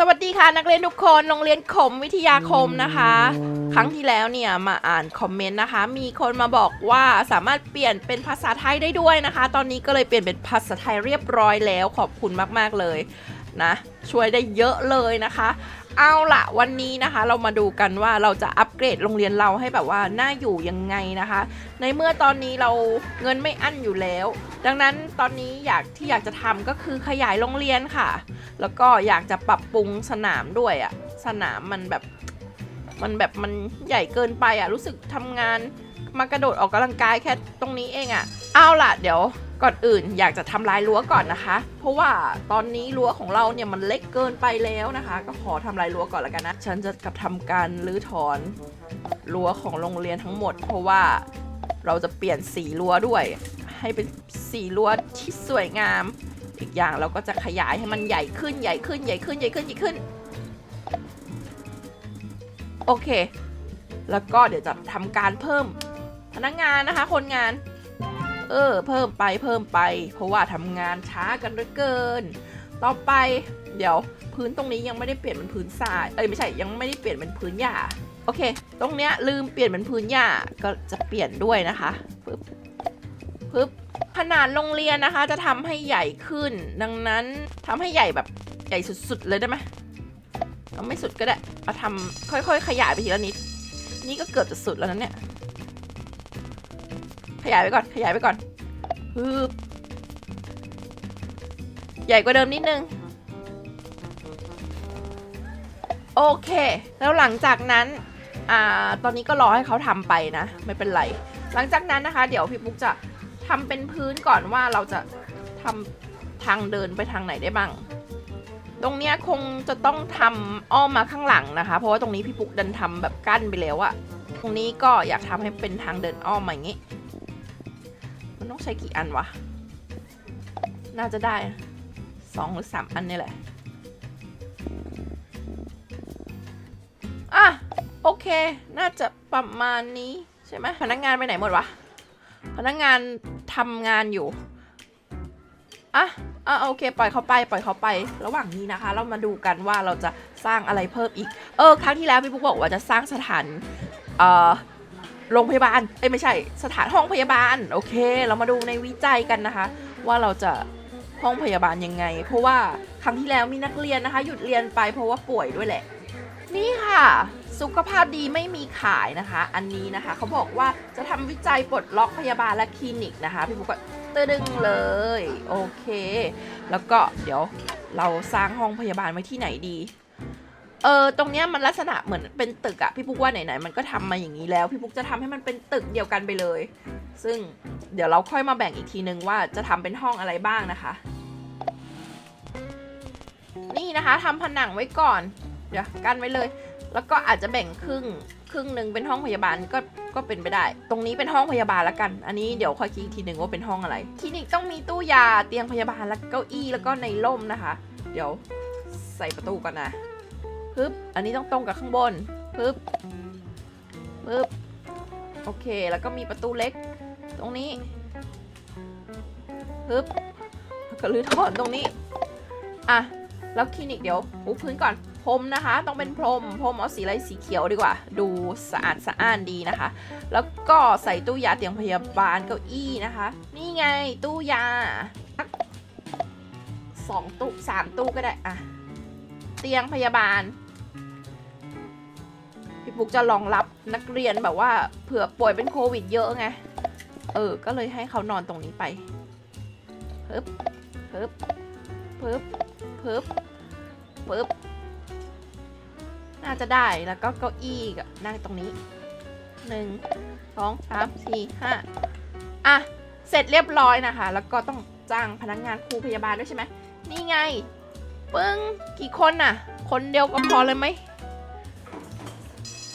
สวัสดีค่ะนักเรียนทุกคนโรงเรียนขมวิทยาคมนะคะ ครั้งที่แล้วเนี่ยมาอ่านคอมเมนต์นะคะ มีคนมาบอกว่าสามารถเปลี่ยนเป็นภาษาไทยได้ด้วยนะคะ ตอนนี้ก็เลยเปลี่ยนเป็นภาษาไทยเรียบร้อยแล้วขอบคุณมากๆเลยนะช่วยได้เยอะเลยนะคะ เอาละวันนี้นะคะเรามาดูกันว่าเราจะอัปเกรดโรงเรียนเราให้แบบว่าน่าอยู่ยังไงนะคะ ในเมื่อตอนนี้เราเงินไม่อั้นอยู่แล้ว ดังนั้นตอนนี้อยากที่อยากจะทำก็คือขยายโรงเรียนค่ะ แล้วก็อยากจะปรับปรุงสนามด้วยอะสนามมันแบบมันแบบมันใหญ่เกินไปอะรู้สึกทำงานมากระโดดออกกำลังกายแค่ตรงนี้เองอะเอาล่ะเดี๋ยว ก่อนอื่นอยากจะทำลายรั้วก่อนนะคะ เพราะว่าตอนนี้รั้วของเราเนี่ยมันเล็กเกินไปแล้วนะคะ ก็ขอทำลายรั้วก่อนล้วกันนะ ฉันจะกับทำการรื้อถอนรั้วของโรงเรียนทั้งหมด เพราะว่าเราจะเปลี่ยนสีรั้วด้วย ให้เป็นสีรั้วที่สวยงาม อีกอย่างเราก็จะขยายให้มันใหญ่ขึ้นใหญ่ขึ้นใหญ่ขึ้นใหญ่ขึ้นใหญ่ขึ้น โอเค แล้วก็เดี๋ยวจะทำการเพิ่มพนักงานนะคะ คนงาน เออ เพิ่มไปเพิ่มไป เพราะว่าทำงานช้ากันเหลือเกิน ต่อไปเดี๋ยวพื้นตรงนี้ยังไม่ได้เปลี่ยนเป็นพื้นทราย เอ้ยไม่ใช่ยังไม่ได้เปลี่ยนเป็นพื้นหญ้า โอเค ตรงเนี้ยลืมเปลี่ยนเป็นพื้นหญ้าก็จะเปลี่ยนด้วยนะคะปึ๊บปึ๊บขนาดโรงเรียนนะคะ จะทำให้ใหญ่ขึ้น ดังนั้นทำให้ใหญ่แบบใหญ่สุดๆเลยได้ไหมเอาไม่สุดก็ได้เอาทำค่อยๆ ขยายไปทีละนิด นี่ก็เกือบจะสุดแล้วนะเนี่ย ขยายไปก่อน ขยายไปก่อนฮึบใหญ่กว่าเดิมนิดนึง โอเค แล้วหลังจากนั้นอ่าตอนนี้ก็รอให้เขาทำไปนะ ไม่เป็นไร หลังจากนั้นนะคะ เดี๋ยวพี่ปุ๊กจะทำเป็นพื้นก่อนว่าเราจะทำทางเดินไปทางไหนได้บ้าง ตรงเนี้ยคงจะต้องทำอ้อมมาข้างหลังนะคะ เพราะว่าตรงนี้พี่ปุ๊กดันทำแบบกั้นไปแล้วอะตรงนี้ก็อยากทำให้เป็นทางเดินอ้อมมาอย่างงี้ มันต้องใช้กี่อันวะ น่าจะได้สองหรือสามอันนี่แหละ อะ โอเค น่าจะประมาณนี้ ใช่ไหมพนักงานไปไหนหมดวะ พนักงานทำงานอยู่ อะอะโอเค ปล่อยเขาไป ปล่อยเขาไป ระหว่างนี้นะคะ เรามาดูกันว่าเราจะสร้างอะไรเพิ่มอีก เออ ครั้งที่แล้วพี่ปุ๊กบอกว่าจะสร้างสถาน เอ่อ โรงพยาบาลเอ้ยไม่ใช่ สถานห้องพยาบาล โอเค เรามาดูในวิจัยกันนะคะ ว่าเราจะห้องพยาบาลยังไง เพราะว่าครั้งที่แล้วมีนักเรียนนะคะ หยุดเรียนไปเพราะว่าป่วยด้วยแหละ นี่ค่ะ สุขภาพดีไม่มีขายนะคะ อันนี้นะคะเขาบอกว่าจะทำวิจัยปลดล็อกพยาบาลและคลินิกนะคะพี่บุ๊กก็ตึดึงเลย โอเค แล้วก็เดี๋ยวเราสร้างห้องพยาบาลไว้ที่ไหนดี เออตรงเนี้ยมันลักษณะเหมือนเป็นตึกอะพี่ปุ๊กว่าไหนๆมันก็ทำมาอย่างนี้แล้ว พี่ปุ๊กจะทำให้มันเป็นตึกเดียวกันไปเลย ซึ่งเดี๋ยวเราค่อยมาแบ่งอีกทีนึงว่าจะทำเป็นห้องอะไรบ้างนะคะ นี่นะคะทำผนังไว้ก่อน เดี๋ยวกันไว้เลย แล้วก็อาจจะแบ่งครึ่งครึ่งหนึ่งเป็นห้องพยาบาลก็ก็เป็นไปได้ ตรงนี้เป็นห้องพยาบาลแล้วกัน อันนี้เดี๋ยวค่อยคิดอีกทีหนึ่งว่าเป็นห้องอะไรคลินิกต้องมีตู้ยาเตียงพยาบาลแล้วเก้าอี้แล้วก็ในร่มนะคะ เดี๋ยวใส่ประตูก่อนนะ ปึ๊บ อันนี้ต้องตรงกับข้างบนปึ๊บปึ๊บ โอเค แล้วก็มีประตูเล็ก ตรงนี้ปึ๊บแล้วก็รื้อถอนตรงนี้ อะ แล้วคลินิกเดี๋ยวปูพื้นก่อน พรมนะคะ ต้องเป็นพรม พรมเอาสีอะไรสีเขียวดีกว่า ดูสะอาดสะอ้านดีนะคะ แล้วก็ใส่ตู้ยาเตียงพยาบาลเก้าอี้นะคะ นี่ไงตู้ยาสักสองตู้สามตู้ก็ได้อะเตียงพยาบาล พี่ปุ๊กจะรองรับนักเรียนแบบว่าเผื่อป่วยเป็นโควิดเยอะไง เออ ก็เลยให้เขานอนตรงนี้ไปปึ๊บปึ๊บปึ๊บปึ๊บปึ๊บน่าจะได้แล้วก็เก้าอี้ก็นั่งตรงนี้หนึ่งสองสามสี่ห้าอะ เสร็จเรียบร้อยนะคะ แล้วก็ต้องจ้างพนักงงานครูพยาบาลด้วยใช่ไหมนี่ไง ปึ้ง กี่คนน่ะ คนเดียวก็พอเลยไหม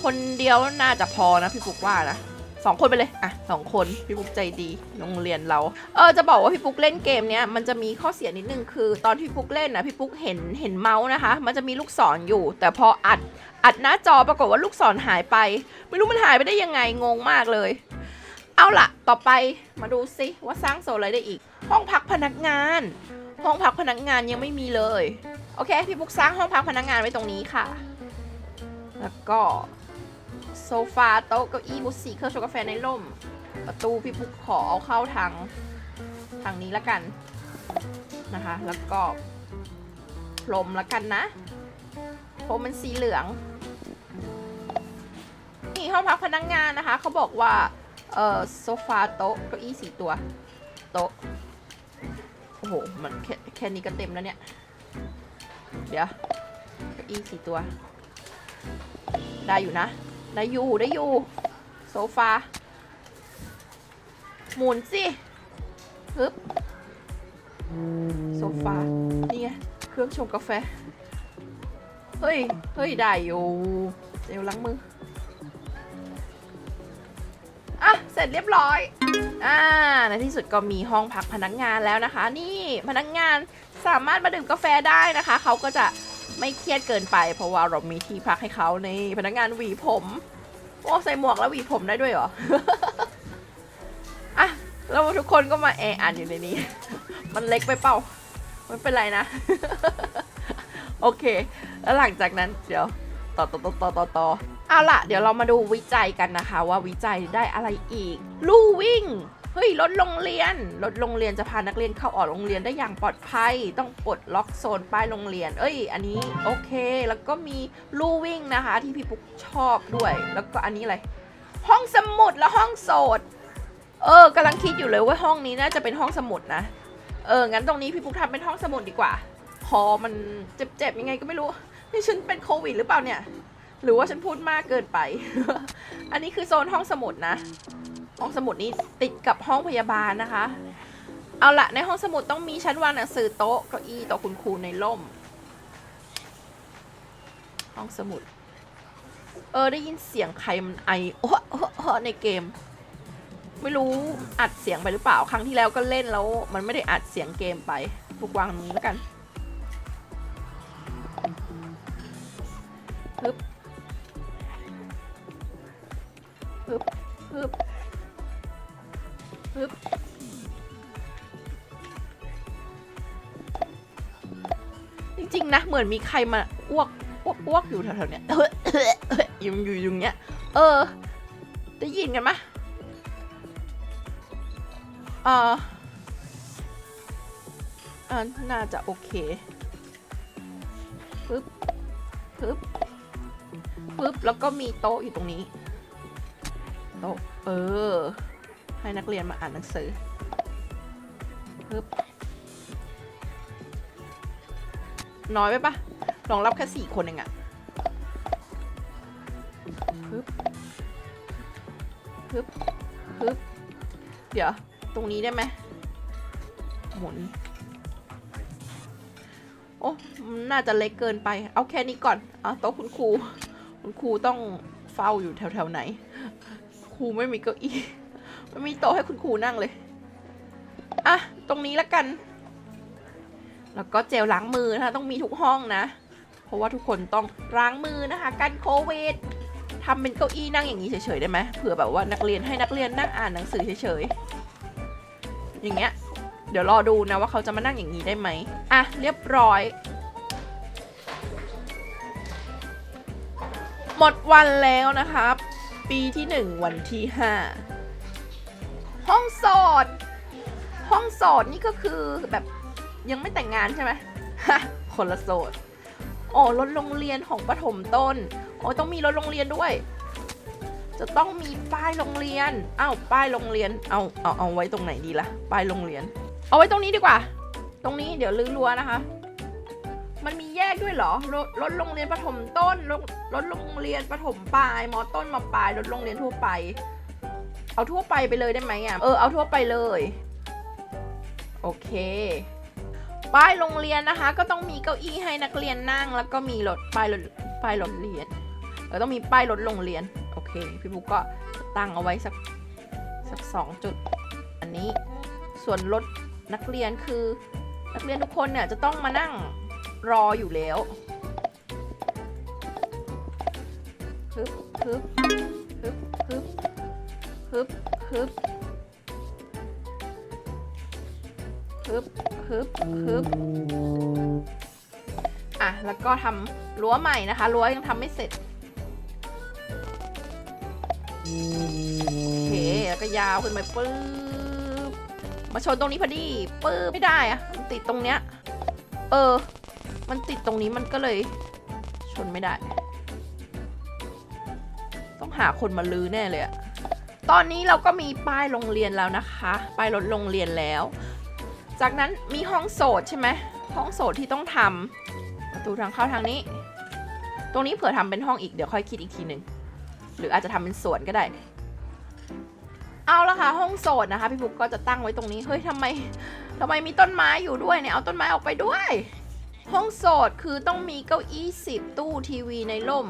คนเดียวน่าจะพอนะพี่ปุกว่านะสองคนไปเลย อะสองคน พี่ปุ๊กใจดี โรงเรียนเรา เออ จะบอกว่าพี่ปุ๊กเล่นเกมเนี้ย มันจะมีข้อเสียนิดนึง คือ ตอนที่ปุ๊กเล่นนะพี่ปุ๊กเห็น เห็นเมาส์นะคะ มันจะมีลูกศรออยู่ แต่พออัด อัดหน้าจอปรากฏว่าลูกศรหายไป ไม่รู้มันหายไปได้ยังไง งงมากเลย เอาล่ะ ต่อไป มาดูซิว่าสร้างโซนอะไรได้อีก ห้องพักพนักงาน ห้องพักพนักงานยังไม่มีเลย โอเค พี่บุ๊กสร้างห้องพักพนักงานไว้ตรงนี้ค่ะ แล้วก็ โซฟาโต๊ะเก้าอี้บุสีเครื่องชงกาแฟในร่ม ประตูพี่บุ๊กขอเอาเข้าทางทางนี้ละกันนะคะ แล้วก็พรมละกันนะพรมมันสีเหลือง นี่ห้องพักพนักงานนะคะเขาบอกว่าเออโซฟาโต๊ะเก้าอี้สี่ตัวโต๊ะโอ้โหมันแค่แค่นี้ก็เต็มแล้วเนี่ย เดี๋ยวเก้าอี้สี่ตัว ได้อยู่นะ ได้อยู่ได้อยู่โซฟา หมุนสิฮึบโซฟา นี่ไง เครื่องชงกาแฟ เฮ้ย เฮ้ย ได้อยู่เดี๋ยวล้างมือ อะ เสร็จเรียบร้อย อ่า ในที่สุดก็มีห้องพักพนักงานแล้วนะคะ นี่พนักงานสามารถมาดื่มกาแฟได้นะคะ เขาก็จะ ไม่เครียดเกินไป เพราะว่าเรามีที่พักให้เขาในพนักงานหวีผมโอ้ใส่หมวกแล้วหวีผมได้ด้วยเหรออะแล้วทุกคนก็มาแออัดอยู่ในนี้ มันเล็กไปเปล่าไม่เป็นไรนะ โอเค แล้วหลังจากนั้นเดี๋ยวต่อต่อต่อต่อต่อต่อเอาล่ะ เดี๋ยวเรามาดูวิจัยกันนะคะ ว่าวิจัยได้อะไรอีก ลู่วิ่ง เฮ้ยรถโรงเรียนรถโรงเรียนจะพานักเรียนเข้าออกโรงเรียนได้อย่างปลอดภัย ต้องปลดล็อกโซนป้ายโรงเรียน เอ้ย อันนี้โอเค แล้วก็มีลู่วิ่งนะคะ ที่พี่ปุ๊กชอบด้วย แล้วก็อันนี้อะไร ห้องสมุดและห้องโสด เออกำลังคิดอยู่เลยว่าห้องนี้น่าจะเป็นห้องสมุดนะ เออ งั้นตรงนี้พี่ปุ๊กทำเป็นห้องสมุดดีกว่าคอมันเจ็บๆยังไงก็ไม่รู้ นี่ฉันเป็นโควิดหรือเปล่าเนี่ย หรือว่าฉันพูดมากเกินไป อันนี้คือโซนห้องสมุดนะ ห้องสมุดนี้ติดกับห้องพยาบาลนะคะ เอาละในห้องสมุดต้องมีชั้นวางหนังสือโต๊ะเก้าอี้ต๊ะคุณครูในร่ม ห้องสมุด เออได้ยินเสียงใครมันไอโอ้โอ้ในเกม ไม่รู้อัดเสียงไปหรือเปล่าครั้งที่แล้วก็เล่นแล้ว มันไม่ได้อัดเสียงเกมไปพวกวางตรงนี้แล้วกันฮึบฮึบฮึบ ฮึบจริงๆนะ เหมือนมีใครมาอ้วกอ้วกอ้วกอยู่แถวๆเนี้ยยังอยู่อยู่อย่างเงี้ย เออ ได้ยินกันไหมเอออ่าน่าจะโอเคปึ๊บปึ๊บปึ๊บ แล้วก็มีโต๊ะอยู่ตรงนี้ โต๊ะ เออ ให้นักเรียนมาอ่านหนังสือปึ๊บน้อยไปปะรองรับแค่สี่คนเองอะปึ๊บปึ๊บปึ๊บเดี๋ยว ตรงนี้ได้ไหมหมุน โอ้ น่าจะเล็กเกินไป เอาแค่นี้ก่อนเอาโต๊ะคุณครู คุณครูต้องเฝ้าอยู่แถวๆไหน ครูไม่มีเก้าอี้ ม่มีโต๊ะให้คุณครูนั่งเลย อะ ตรงนี้ละกัน แล้วก็เจลล้างมือนะคะต้องมีทุกห้องนะ เพราะว่าทุกคนต้องล้างมือนะคะ กันโควิดทำเป็นเก้าอี้นั่งอย่างนี้เฉยๆได้ไหมเผื่อแบบว่านักเรียนให้นักเรียนนั่งอ่านหนังสือเฉยๆ อย่างเงี้ย เดี๋ยวรอดูนะว่าเขาจะมานั่งอย่างนี้ได้ไหมอะ เรียบร้อย หมดวันแล้วนะครับ ปีที่หนึ่งวันที่ห้า ห้องโสด ห้องโสดนี่ก็คือแบบยังไม่แต่งงานใช่ไหมฮะคนละโสด โอ้รถโรงเรียนของประถมต้น โอ้ต้องมีรถโรงเรียนด้วย จะต้องมีป้ายโรงเรียน อ้าวป้ายโรงเรียน เอาเอาเอาไว้ตรงไหนดีล่ะ ป้ายโรงเรียน เอาไว้ตรงนี้ดีกว่า ตรงนี้เดี๋ยวลื้อรั้วนะคะ มันมีแยกด้วยเหรอ รถรถโรงเรียนประถมต้น รถรถโรงเรียนประถมปลาย มอต้นมาปลาย รถโรงเรียนทั่วไป เอาทั่วไปไปเลยได้ไหมอะ เออ เอาทั่วไปเลย โอเค ป้ายโรงเรียนนะคะ ก็ต้องมีเก้าอี้ให้นักเรียนนั่ง แล้วก็มีรถป้ายรถป้ายรถเรียนแล้วต้องมีป้ายรถโรงเรียน โอเค พี่บุ๊กก็ตั้งเอาไว้สักสักสองจุด อันนี้ ส่วนรถนักเรียนคือ นักเรียนทุกคนเนี่ยจะต้องมานั่งรออยู่แล้วฮึบฮึบฮึบฮึบ ฮึบฮึบฮึบฮึบฮึบอะ แล้วก็ทำรั้วใหม่นะคะ รั้วยังทำไม่เสร็จ โอเค แล้วก็ยาวขึ้นไปปื๊บ มาชนตรงนี้พอดีปื๊บ ไม่ได้อะมันติดตรงเนี้ย เออ มันติดตรงนี้มันก็เลย ชนไม่ได้ ต้องหาคนมาลื้อแน่เลยอะ ตอนนี้เราก็มีป้ายโรงเรียนแล้วนะคะ ป้ายรถโรงเรียนแล้ว จากนั้นมีห้องโสดใช่ไหมห้องโสดที่ต้องทำประตูทางเข้าทางนี้ ตรงนี้เผื่อทำเป็นห้องอีกเดี๋ยวค่อยคิดอีกทีหนึ่งหรืออาจจะทำเป็นสวนก็ได้ เอาละค่ะห้องโสดนะคะ พี่ฟุกก็จะตั้งไว้ตรงนี้เฮ้ยทำไมทำไมมีต้นไม้อยู่ด้วยเนี่ยเอาต้นไม้ออกไปด้วย ห้องโสดคือต้องมีเก้าอี้สิบตู้ทีวีในร่ม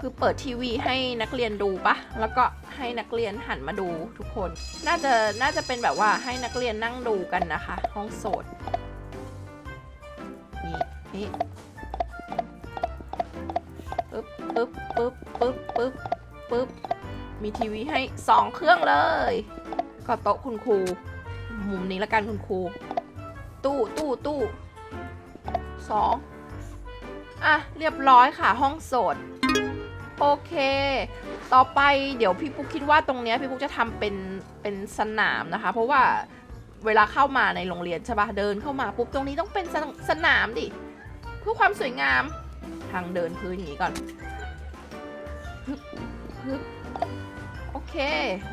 คือเปิดทีวีให้นักเรียนดูปะแล้วก็ให้นักเรียนหันมาดูทุกคน น่าจะน่าจะเป็นแบบว่าให้นักเรียนนั่งดูกันนะคะ ห้องโสดนี่นี่ปึ๊บปึ๊บปึ๊บปึ๊บปึ๊บปึ๊บมีทีวีให้สองเครื่องเลย ก็โต๊ะคุณครู มุมนี้ละกันคุณครู ตู้ตู้ตู้สองอะ เรียบร้อยค่ะห้องโสด โอเค ต่อไปเดี๋ยวพี่ปุ๊กคิดว่าตรงเนี้ยพี่ปุ๊กจะทำเป็นเป็นสนามนะคะ เพราะว่าเวลาเข้ามาในโรงเรียนใช่ปะเดินเข้ามาปุ๊บตรงนี้ต้องเป็นสนสนามดิเพื่อความสวยงามทางเดินพื้นอย่างนี้ก่อนฮึบฮึบโอเค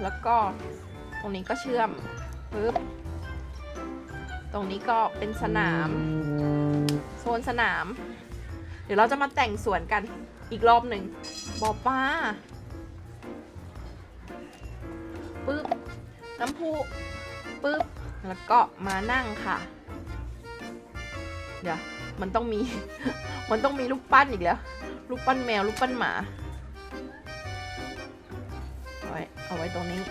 แล้วก็ตรงนี้ก็เชื่อมปึ๊บตรงนี้ก็เป็นสนาม โซนสนาม เดี๋ยวเราจะมาแต่งสวนกัน อีกรอบหนึ่งบอป้าปึ๊บน้ำพุปึ๊บแล้วก็มานั่งค่ะ เดี๋ยวมันต้องมี มันต้องมีรูปปั้นอีกแล้วรูปปั้นแมวรูปปั้นหมา เอาไว้เอาไว้ตรงนี้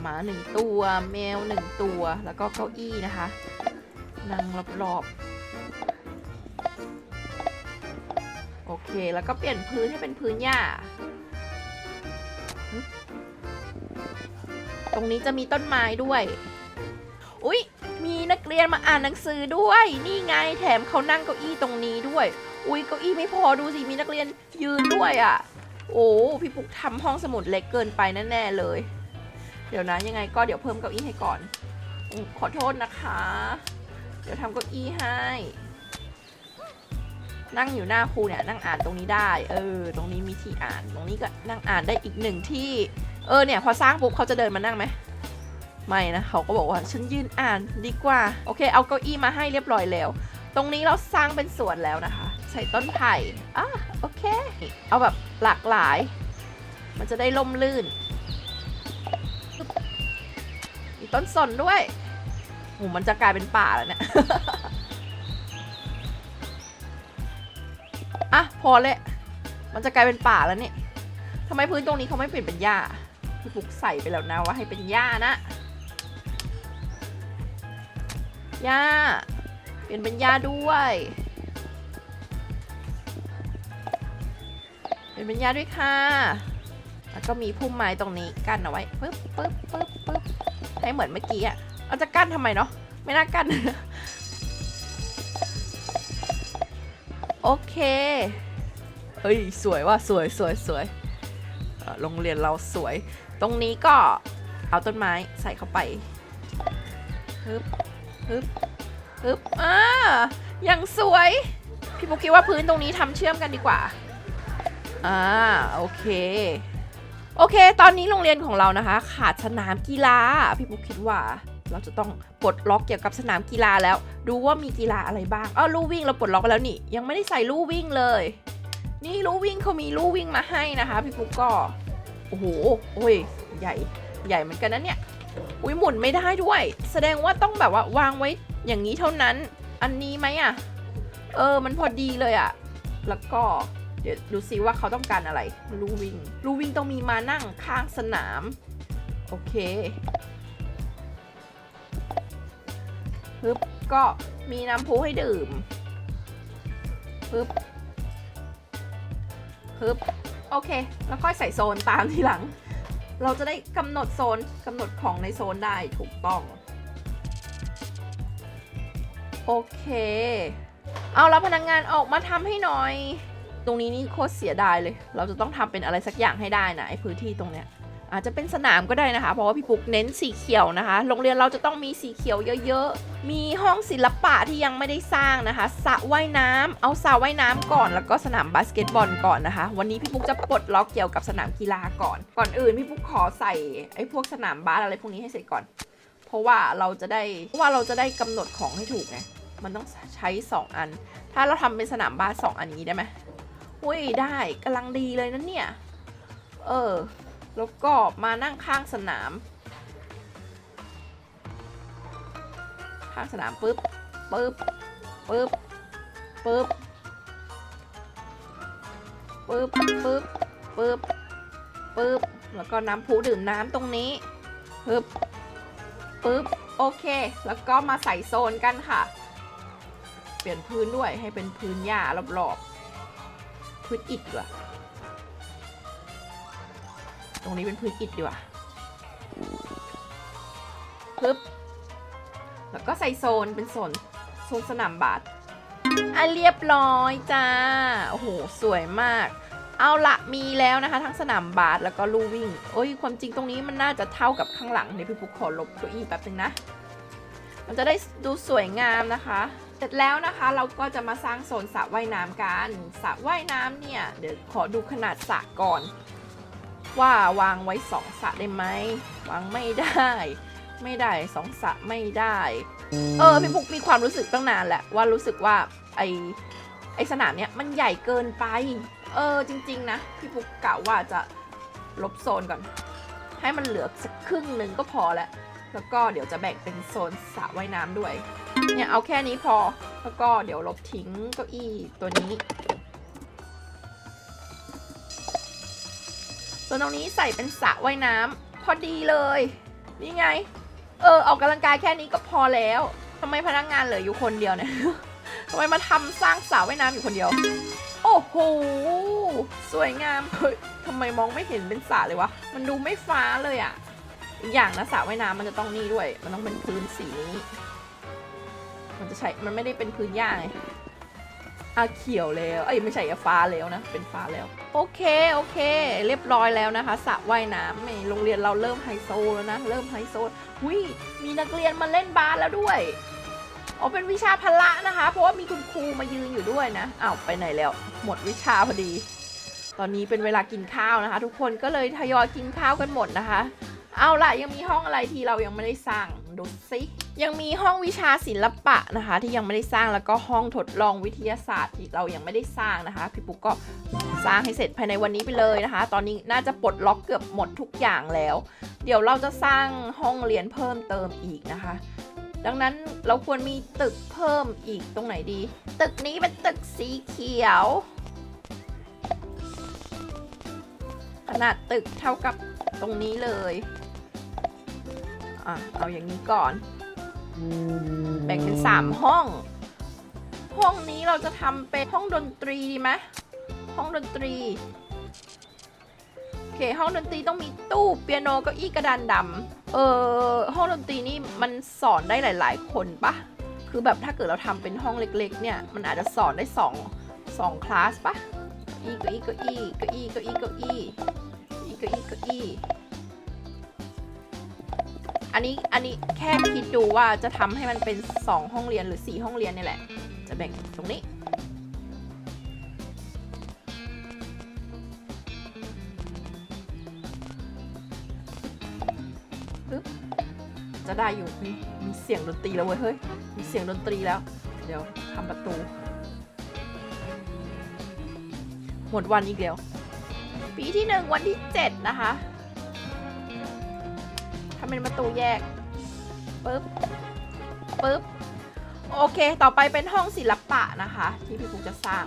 หมาหนึ่งตัว แมวหนึ่งตัว แล้วก็เก้าอี้นะคะ นั่งรอบๆ โอเค แล้วก็เปลี่ยนพื้นให้เป็นพื้นหญ้า ตรงนี้จะมีต้นไม้ด้วย อุ๊ย มีนักเรียนมาอ่านหนังสือด้วย นี่ไงแถมเขานั่งเก้าอี้ตรงนี้ด้วย อุ๊ย เก้าอี้ไม่พอดูสิ มีนักเรียนยืนด้วยอะ่ะ โอ้ พี่ปุ๊กทำห้องสมุดเล็กเกินไปแน่ๆเลย เดี๋ยวนะยังไงก็เดี๋ยวเพิ่มเก้าอี้ให้ก่อนอมขอโทษนะคะ เดี๋ยวทำเก้าอี้ให้ นั่งอยู่หน้าครูเนี่ยนั่งอ่านตรงนี้ได้ เออ ตรงนี้มีที่อ่าน ตรงนี้ก็นั่งอ่านได้อีกหนึ่งที่ เออเนี่ยพอสร้างปุ๊บเขาจะเดินมานั่งไหมไม่นะเขาก็บอกว่าฉันยืนอ่านดีกว่า โอเค เอาเก้าอี้มาให้เรียบร้อยแล้ว ตรงนี้เราสร้างเป็นสวนแล้วนะคะ ใส่ต้นไผ่อะโอเค เอาแบบหลากหลาย มันจะได้ล่มลื่นมีต้นสนด้วยโหมันจะกลายเป็นป่าแล้วเนี่ย อะพอเลยมันจะกลายเป็นป่าแล้วเนี่ยทำไมพื้นตรงนี้เขาไม่เปลี่ยนเป็นหญ้าพี่ปุกใส่ไปแล้วนะว่าให้เป็นหญ้านะหญ้าเปลี่ยนเป็นหญ้าด้วยเปลี่ยนเป็นหญ้าด้วยค่ะแล้วก็มีพุ่มไม้ตรงนี้กั้นเอาไว้ปึ๊บปึ๊บปึ๊บปึ๊บให้เหมือนเมื่อกี้อะเอาจะกั้นทำไมเนาะไม่น่ากั้น โอเค เฮ้ย สวยว่ะสวยสวยสวยโรงเรียนเราสวย ตรงนี้ก็เอาต้นไม้ใส่เข้าไปฮึบฮึบฮึบอ่าอย่างสวย พี่ปุ๊กคิดว่าพื้นตรงนี้ทำเชื่อมกันดีกว่า อ่า โอเค โอเค ตอนนี้โรงเรียนของเรานะคะ ขาดสนามกีฬา พี่ปุ๊กคิดว่า เราจะต้องปลดล็อกเกี่ยวกับสนามกีฬาแล้ว ดูว่ามีกีฬาอะไรบ้างอ้าวลู่วิ่งเราปลดล็อกไปแล้วนี่ ยังไม่ได้ใส่ลู่วิ่งเลย นี่ลู่วิ่งเขามีลู่วิ่งมาให้นะคะ พี่ปุ๊กก็ โอ้โห โอ้ย ใหญ่ใหญ่เหมือนกันนะเนี่ย อุ้ยหมุนไม่ได้ด้วย แสดงว่าต้องแบบว่าวางไว้อย่างนี้เท่านั้น อันนี้ไหมอะเออ มันพอดีเลยอะ แล้วก็เดี๋ยวดูซิว่าเขาต้องการอะไร ลู่วิ่ง ลู่วิ่งต้องมีมานั่งข้างสนาม โอเค ปึ๊บก็มีน้ำพุให้ดื่มปึ๊บปึ๊บโอเค แล้วค่อยใส่โซนตามทีหลัง เราจะได้กำหนดโซนกำหนดของในโซนได้ถูกต้อง โอเค เอาแล้วพนักงานออกมาทำให้หน่อย ตรงนี้นี่โคตรเสียดายเลย เราจะต้องทำเป็นอะไรสักอย่างให้ได้นะไอ้พื้นที่ตรงเนี้ย อาจจะเป็นสนามก็ได้นะคะ เพราะว่าพี่ปุ๊กเน้นสีเขียวนะคะ โรงเรียนเราจะต้องมีสีเขียวเยอะๆ มีห้องศิลปะที่ยังไม่ได้สร้างนะคะสระว่ายน้ำเอาสระว่ายน้ำก่อน แล้วก็สนามบาสเกตบอลก่อนนะคะ วันนี้พี่ปุ๊กจะปลดล็อกเกี่ยวกับสนามกีฬาก่อน ก่อนอื่นพี่ปุ๊กขอใส่ไอ้พวกสนามบาสอะไรพวกนี้ให้เสร็จก่อน เพราะว่าเราจะได้เพราะว่าเราจะได้กำหนดของให้ถูกไง มันต้องใช้ 2 อัน ถ้าเราทำเป็นสนามบาสสองอันนี้ได้ไหมอุ้ยได้กำลังดีเลยนะเนี่ย เออ แล้วก็มานั่งข้างสนาม ข้างสนามปุ๊บปุ๊บปุ๊บปุ๊บปุ๊บปุ๊บปุ๊บปุ๊บแล้วก็น้ำพุดื่มน้ำตรงนี้ปึ๊บปึ๊บโอเค แล้วก็มาใส่โซนกันค่ะ เปลี่ยนพื้นด้วยให้เป็นพื้นหญ้ารอบๆพื้นอิฐดีกว่า ตรงนี้เป็นพื้นอิฐดีกว่าปึ๊บแล้วก็ใส่โซนเป็นโซนโซนสนามบาสอะเรียบร้อยจ้า โอ้โห สวยมาก เอาละมีแล้วนะคะ ทั้งสนามบาสแล้วก็ลู่วิ่ง โอ้ย ความจริงตรงนี้มันน่าจะเท่ากับข้างหลังเดี๋ยวพี่ปุ๊กขอลบเก้าอี้แป๊บนึงนะ มันจะได้ดูสวยงามนะคะ เสร็จแล้วนะคะเราก็จะมาสร้างโซนสระว่ายน้ำกัน สระว่ายน้ำเนี่ย เดี๋ยวขอดูขนาดสระก่อน ว่าวางไว้สองสระได้ไหมวางไม่ได้ ไม่ได้สองสระไม่ได้ เออพี่ปุ๊กมีความรู้สึกตั้งนานแหละว่ารู้สึกว่าไอไอสนามเนี้ยมันใหญ่เกินไป เออจริง ๆ นะพี่ปุ๊กกะว่าจะลบโซนก่อน ให้มันเหลือสักครึ่งหนึ่งก็พอแล้วแล้วก็เดี๋ยวจะแบ่งเป็นโซนสระว่ายน้ำด้วย เนี่ยเอาแค่นี้พอ แล้วก็เดี๋ยวลบทิ้งเก้าอี้ตัวนี้ ส่วนตรงนี้ใส่เป็นสระว่ายน้ำพอดีเลย นี่ไง เออออกกำลังกายแค่นี้ก็พอแล้วทำไมพนักงานเหลืออยู่คนเดียวเนี่ยทำไมมาทำสร้างสระว่ายน้ำอยู่คนเดียว โอ้โหสวยงามเฮ้ยทำไมมองไม่เห็นเป็นสระเลยวะ มันดูไม่ฟ้าเลยอะอีกอย่างนะสระว่ายน้ำมันจะต้องนี่ด้วย มันต้องเป็นพื้นสีนี้ มันจะใช้ มันไม่ได้เป็นพื้นหญ้าไง อะเขียวแล้วเอ้ยไม่ใช่อะฟ้าแล้วนะ เป็นฟ้าแล้ว โอเคโอเค เรียบร้อยแล้วนะคะสระว่ายน้ำโรงเรียนเราเริ่มไฮโซแล้วนะ เริ่มไฮโซหุยมีนักเรียนมาเล่นบาสแล้วด้วยอ๋อเป็นวิชาพละนะคะ เพราะว่ามีคุณครูมายืนอยู่ด้วยนะอ้าวไปไหนแล้ว หมดวิชาพอดี ตอนนี้เป็นเวลากินข้าวนะคะ ทุกคนก็เลยทยอยกินข้าวกันหมดนะคะ เอาล่ะยังมีห้องอะไรที่เรายังไม่ได้สร้างดูสิยังมีห้องวิชาศิลปะนะคะ ที่ยังไม่ได้สร้างแล้วก็ห้องทดลองวิทยาศาสตร์ที่เรายังไม่ได้สร้างนะคะ พี่ปุ๊กก็สร้างให้เสร็จภายในวันนี้ไปเลยนะคะ ตอนนี้น่าจะปลดล็อกเกือบหมดทุกอย่างแล้ว เดี๋ยวเราจะสร้างห้องเรียนเพิ่มเติมอีกนะคะ ดังนั้นเราควรมีตึกเพิ่มอีกตรงไหนดี ตึกนี้เป็นตึกสีเขียวขนาดตึกเท่ากับตรงนี้เลย อะ เอาอย่างนี้ก่อน แบ่งเป็น3ห้อง ห้องนี้เราจะทำเป็นห้องดนตรีดีไหมห้องดนตรี โอเค ห้องดนตรีต้องมีตู้เปียโนเก้าอี้กระดานดำเออห้องดนตรีนี่มันสอนได้หลาย ๆ คนปะคือแบบถ้าเกิดเราทำเป็นห้องเล็ก ๆ เนี่ย มันอาจจะสอนได้สองสองคลาสปะเก้าอี้เก้าอี้เก้าอี้เก้าอี้เก้าอี้เก้าอี้เก้าอี้เก้าอี้ อันนี้อันนี้แค่คิดดูว่าจะทำให้มันเป็น 2 ห้องเรียนหรือ 4 ห้องเรียนนี่แหละ จะแบ่งตรงนี้ปึ๊บจะได้อยู่มีมีเสียงดนตรีแล้วเว้ยเฮ้ย มีเสียงดนตรีแล้ว เดี๋ยวทำประตู หมดวันอีกแล้ว ปีที่หนึ่งวันที่ 7 นะคะ ทำเป็นประตูแยกปึ๊บปึ๊บโอเค ต่อไปเป็นห้องศิลปะนะคะ ที่พี่ปุ๊กจะสร้าง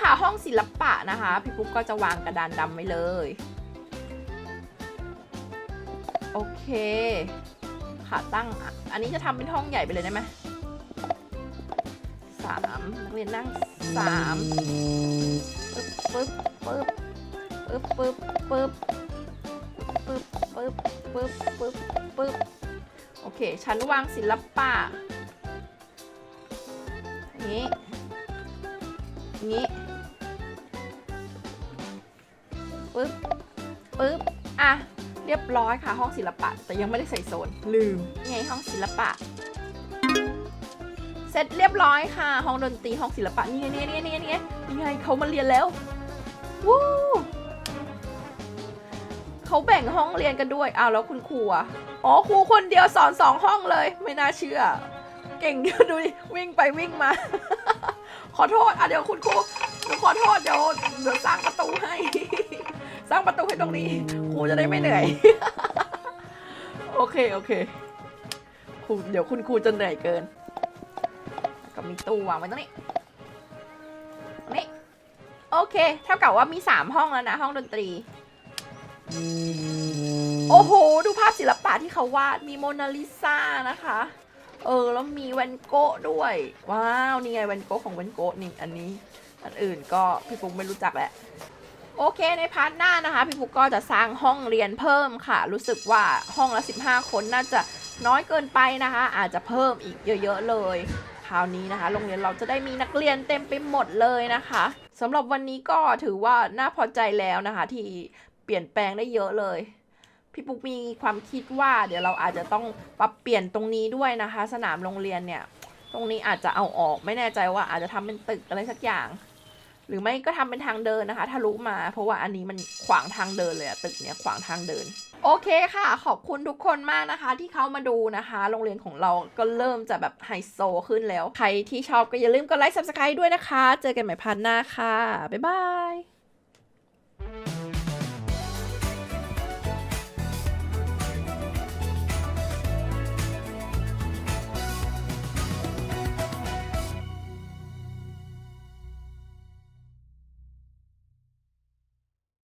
ค่ะห้องศิลปะนะคะ พี่ปุ๊กก็จะวางกระดานดำไว้เลย โอเคขาตั้งอะอันนี้จะทำเป็นห้องใหญ่ไปเลยได้ไหมสามนักเรียนนั่งสามปึ๊บปึ๊บปึ๊บปึ๊บปึ๊บปึ๊บ ปึ๊บปึ๊บปึ๊บปึ๊บปึ๊บโอเค ชั้นวางศิลปะนี้งี้ปึ๊บปึ๊บอะ เรียบร้อยค่ะห้องศิลปะ แต่ยังไม่ได้ใส่โซน ลืมไงห้องศิลปะ เสร็จเรียบร้อยค่ะ ห้องดนตรีห้องศิลปะนี่นี่ไงนี่ไงนี่ไงนี่ไงเขามาเรียนแล้ว วู้ เขาแบ่งห้องเรียนกันด้วยอ้าวแล้วคุณครูอะอ๋อครูคนเดียวสอนสองห้องเลย ไม่น่าเชื่อ เก่งเดียวดูดิวิ่งไปวิ่งมา ขอโทษอะเดี๋ยวคุณครูหนูขอโทษเดี๋ยวเดี๋ยวสร้างประตูให้ สร้างประตูให้ตรงนี้ครูจะได้ไม่เหนื่อย โอเคโอเคครูเดี๋ยวคุณครูจะเหนื่อยเกิน ก็มีตู้วางไว้ตรงนี้ตรงนี้โอเค เท่ากับว่ามี3ห้องแล้วนะ ห้องดนตรี โอ้โห ดูภาพศิลปะที่เขาวาด มีโมนาลิซานะคะ เออ แล้วมีแวนโกะด้วย ว้าว นี่ไงแวนโกะของแวนโกะนี่ อันนี้ อันอื่นก็พี่ปุ๊กไม่รู้จักแหละ โอเค ในพาร์ทหน้านะคะ พี่ปุ๊กก็จะสร้างห้องเรียนเพิ่มค่ะ รู้สึกว่าห้องละ 15 คนน่าจะน้อยเกินไปนะคะ อาจจะเพิ่มอีกเยอะ ๆ เลย คราวนี้นะคะ โรงเรียนเราจะได้มีนักเรียนเต็มไปหมดเลยนะคะสำหรับวันนี้ก็ถือว่าน่าพอใจแล้วนะคะ ที่ เปลี่ยนแปลงได้เยอะเลย พี่ปุ๊กมีความคิดว่า เดี๋ยวเราอาจจะต้องปรับเปลี่ยนตรงนี้ด้วยนะคะ สนามโรงเรียนเนี่ย ตรงนี้อาจจะเอาออกไม่แน่ใจว่าอาจจะทำเป็นตึกอะไรสักอย่าง หรือไม่ก็ทำเป็นทางเดินนะคะทะลุมา เพราะว่าอันนี้มันขวางทางเดินเลยอะตึกเนี้ยขวางทางเดินโอเคค่ะ ขอบคุณทุกคนมากนะคะ ที่เข้ามาดูนะคะ โรงเรียนของเราก็เริ่มจะแบบไฮโซขึ้นแล้ว ใครที่ชอบก็อย่าลืมกดไลค์ subscribe ด้วยนะคะ เจอกันใหม่พันหน้าค่ะ บ๊ายบาย